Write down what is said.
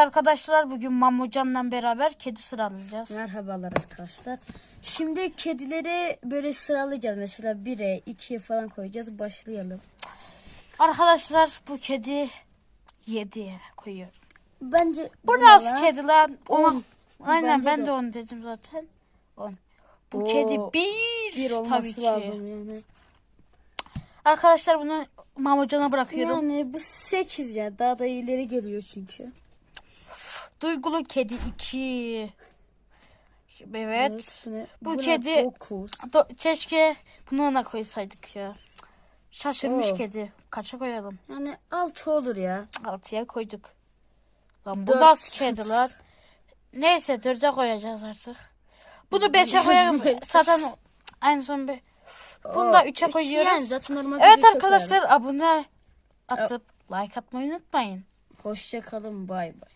Arkadaşlar bugün Mamucan'la beraber kedi sıralayacağız. Merhabalar arkadaşlar. Şimdi kedileri böyle sıralayacağız. Mesela 1'e 2'ye falan koyacağız. Başlayalım. Arkadaşlar bu kedi 7'ye koyuyorum. Bence Bu nasıl kedi lan? Ona... On. Aynen Bence ben de de onu dedim zaten. 10. Bu Oo, kedi bir, Bir tabii olması ki. lazım yani. Arkadaşlar bunu Mamucan'a bırakıyorum. Yani bu 8 ya. Daha da ileri geliyor çünkü. Duygulu kedi 2. Evet. Buna- Bu kedi- dokuz. Do- Keşke bunu ona koysaydık ya. Şaşırmış Oo. kedi. Kaça koyalım? Yani 6 olur ya. 6'ya koyduk. Lan bu Dört. nasıl kedi lan? Neyse 4'e koyacağız artık. Bunu 5'e koyalım. Zaten en son bir. Bunu da Oo, 3'e üç koyuyoruz. Yani zaten normalde Evet arkadaşlar abone atıp like atmayı unutmayın. koyarım. Hoşça kalın. Bay bay.